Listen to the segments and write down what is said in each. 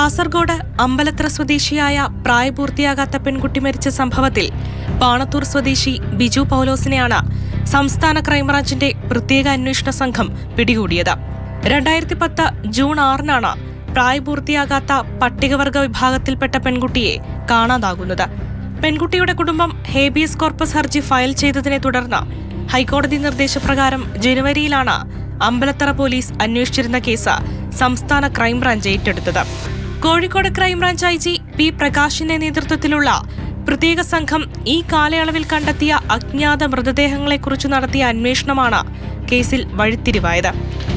കാസർഗോഡ് അമ്പലത്ര സ്വദേശിയായ പ്രായപൂർത്തിയാകാത്ത പെൺകുട്ടി മരിച്ച സംഭവത്തിൽ പാണത്തൂർ സ്വദേശി ബിജു പൗലോസിനെയാണ് സംസ്ഥാന ക്രൈംബ്രാഞ്ചിന്റെ പ്രത്യേക അന്വേഷണ സംഘം പിടികൂടിയത്. രണ്ടായിരത്തി പത്ത് ജൂൺ ആറിനാണ് പ്രായപൂർത്തിയാകാത്ത പട്ടികവർഗ വിഭാഗത്തിൽപ്പെട്ട പെൺകുട്ടിയെ കാണാതാകുന്നത്. പെൺകുട്ടിയുടെ കുടുംബം ഹേബിയസ് കോർപ്പസ് ഹർജി ഫയൽ ചെയ്തതിനെ തുടർന്ന് ഹൈക്കോടതി നിർദ്ദേശപ്രകാരം ജനുവരിയിലാണ് അമ്പലത്തറ പോലീസ് അന്വേഷിച്ചിരുന്ന കേസ് സംസ്ഥാന ക്രൈംബ്രാഞ്ച് ഏറ്റെടുത്തത്. Kozhikode crime branch I G P പ്രകാശിന്റെ നേതൃത്വത്തിലുള്ള പ്രത്യേക സംഘം ഈ കാലയളവിൽ കണ്ടെത്തിയ അജ്ഞാത മൃതദേഹങ്ങളെക്കുറിച്ച് നടത്തിയ അന്വേഷണമാണ് കേസിൽ വഴിത്തിരിവായത്.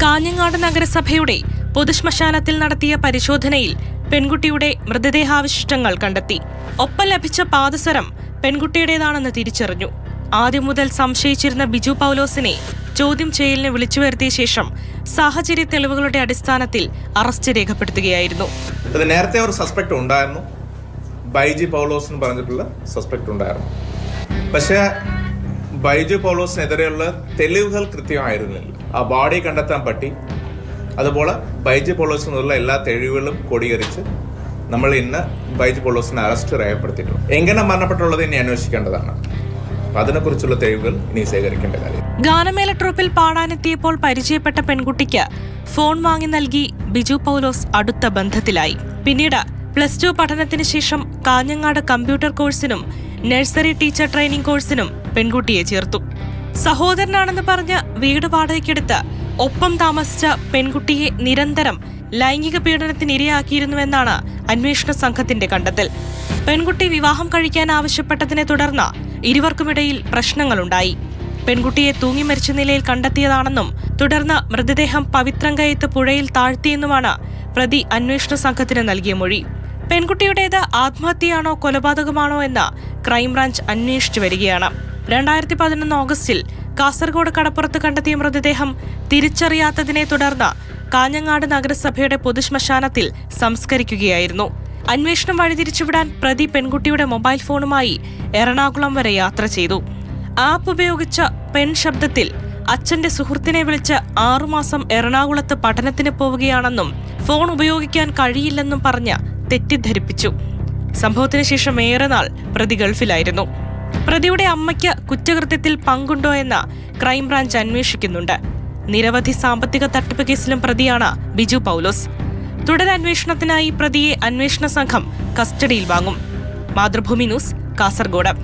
കാഞ്ഞങ്ങാട് നഗരസഭയുടെ പൊതുശ്മശാനത്തിൽ നടത്തിയ പരിശോധനയിൽ പെൺകുട്ടിയുടെ മൃതദേഹാവശിഷ്ടങ്ങൾ കണ്ടെത്തി. ഒപ്പം ലഭിച്ച പാദസരം പെൺകുട്ടിയുടേതാണെന്ന് തിരിച്ചറിഞ്ഞു. ആദ്യം മുതൽ സംശയിച്ചിരുന്ന ബിജു പൗലോസിനെ ചോദ്യം ചെയ്യലിന് വിളിച്ചു വരുത്തിയ ശേഷം സാഹചര്യ തെളിവുകളുടെ അടിസ്ഥാനത്തിൽ അറസ്റ്റ് രേഖപ്പെടുത്തുകയായിരുന്നു. നേരത്തെ ഒരു സസ്പെക്ട് ഉണ്ടായിരുന്നു. ബൈജി പൗലോസ് എന്ന് പറഞ്ഞിട്ടുള്ള സസ്പെക്ട് ഉണ്ടായിരുന്നു. പക്ഷേ ബൈജു പൗലോസിനെതിരെയുള്ള തെളിവുകൾ കൃത്യമായിരുന്നില്ല. ആ ബോഡി കണ്ടെത്താൻ പറ്റി. അതുപോലെ ബൈജു പൗലോസിനുള്ള എല്ലാ തെളിവുകളും കൊടിയരിച്ച് നമ്മൾ ഇന്ന് ബൈജു പൗലോസിനെ അറസ്റ്റ് രേഖപ്പെടുത്തിയിട്ടുണ്ട്. എങ്ങനെ മരണപ്പെട്ടുള്ളത് ഇനി അന്വേഷിക്കേണ്ടതാണ്. അതിനെക്കുറിച്ചുള്ള തെളിവുകൾ ഇനി ശേഖരിക്കേണ്ട കാര്യം. ഗാനമേള ട്രൂപ്പിൽ പാടാനെത്തിയപ്പോൾ പരിചയപ്പെട്ട പെൺകുട്ടിക്ക് ഫോൺ വാങ്ങി നൽകി ബിജു പൗലോസ് അടുത്ത ബന്ധത്തിലായി. പിന്നീട് പ്ലസ് ടു പഠനത്തിന് ശേഷം കാഞ്ഞങ്ങാട് കമ്പ്യൂട്ടർ കോഴ്സിനും നഴ്സറി ടീച്ചർ ട്രെയിനിംഗ് കോഴ്സിനും പെൺകുട്ടിയെ ചേർത്തു. സഹോദരനാണെന്ന് പറഞ്ഞ് വീട് വാടകയ്ക്കെടുത്ത് ഒപ്പം താമസിച്ച പെൺകുട്ടിയെ നിരന്തരം ലൈംഗിക പീഡനത്തിന് ഇരയാക്കിയിരുന്നുവെന്നാണ് അന്വേഷണ സംഘത്തിന്റെ കണ്ടെത്തൽ. പെൺകുട്ടി വിവാഹം കഴിക്കാൻ ആവശ്യപ്പെട്ടതിനെ തുടർന്ന് ഇരുവർക്കുമിടയിൽ പ്രശ്നങ്ങളുണ്ടായി. പെൺകുട്ടിയെ തൂങ്ങി മരിച്ച നിലയിൽ കണ്ടെത്തിയതാണെന്നും തുടർന്ന് മൃതദേഹം പവിത്രങ്കയത്ത് പുഴയിൽ താഴ്ത്തിയെന്നുമാണ് പ്രതി അന്വേഷണ സംഘത്തിന് നൽകിയ മൊഴി. പെൺകുട്ടിയുടേത് ആത്മഹത്യയാണോ കൊലപാതകമാണോ എന്ന് ക്രൈംബ്രാഞ്ച് അന്വേഷിച്ചു വരികയാണ്. രണ്ടായിരത്തി പതിനൊന്ന് ഓഗസ്റ്റിൽ കാസർഗോഡ് കടപ്പുറത്ത് കണ്ടെത്തിയ മൃതദേഹം തിരിച്ചറിയാത്തതിനെ തുടർന്ന് കാഞ്ഞങ്ങാട് നഗരസഭയുടെ പൊതുശ്മശാനത്തിൽ സംസ്കരിക്കുകയായിരുന്നു. അന്വേഷണം വഴിതിരിച്ചുവിടാൻ പ്രതി പെൺകുട്ടിയുടെ മൊബൈൽ ഫോണുമായി എറണാകുളം വരെ യാത്ര ചെയ്തു. ആപ്പ് ഉപയോഗിച്ച പെൺ ശബ്ദത്തിൽ അച്ഛന്റെ സുഹൃത്തിനെ വിളിച്ച് ആറുമാസം എറണാകുളത്ത് പഠനത്തിന് പോവുകയാണെന്നും ഫോൺ ഉപയോഗിക്കാൻ കഴിയില്ലെന്നും പറഞ്ഞ് തെറ്റിദ്ധരിപ്പിച്ചു. സംഭവത്തിന് ശേഷം ഏറെ നാൾ പ്രതി ഗൾഫിലായിരുന്നു. പ്രതിയുടെ അമ്മയ്ക്ക് കുറ്റകൃത്യത്തിൽ പങ്കുണ്ടോ എന്ന് ക്രൈംബ്രാഞ്ച് അന്വേഷിക്കുന്നുണ്ട്. നിരവധി സാമ്പത്തിക തട്ടിപ്പ് കേസിലും പ്രതിയാണ് ബിജു പൗലോസ്. തുടരന്വേഷണത്തിനായി പ്രതിയെ അന്വേഷണ സംഘം കസ്റ്റഡിയിൽ വാങ്ങും. മാതൃഭൂമി ന്യൂസ് കാസർഗോഡ്.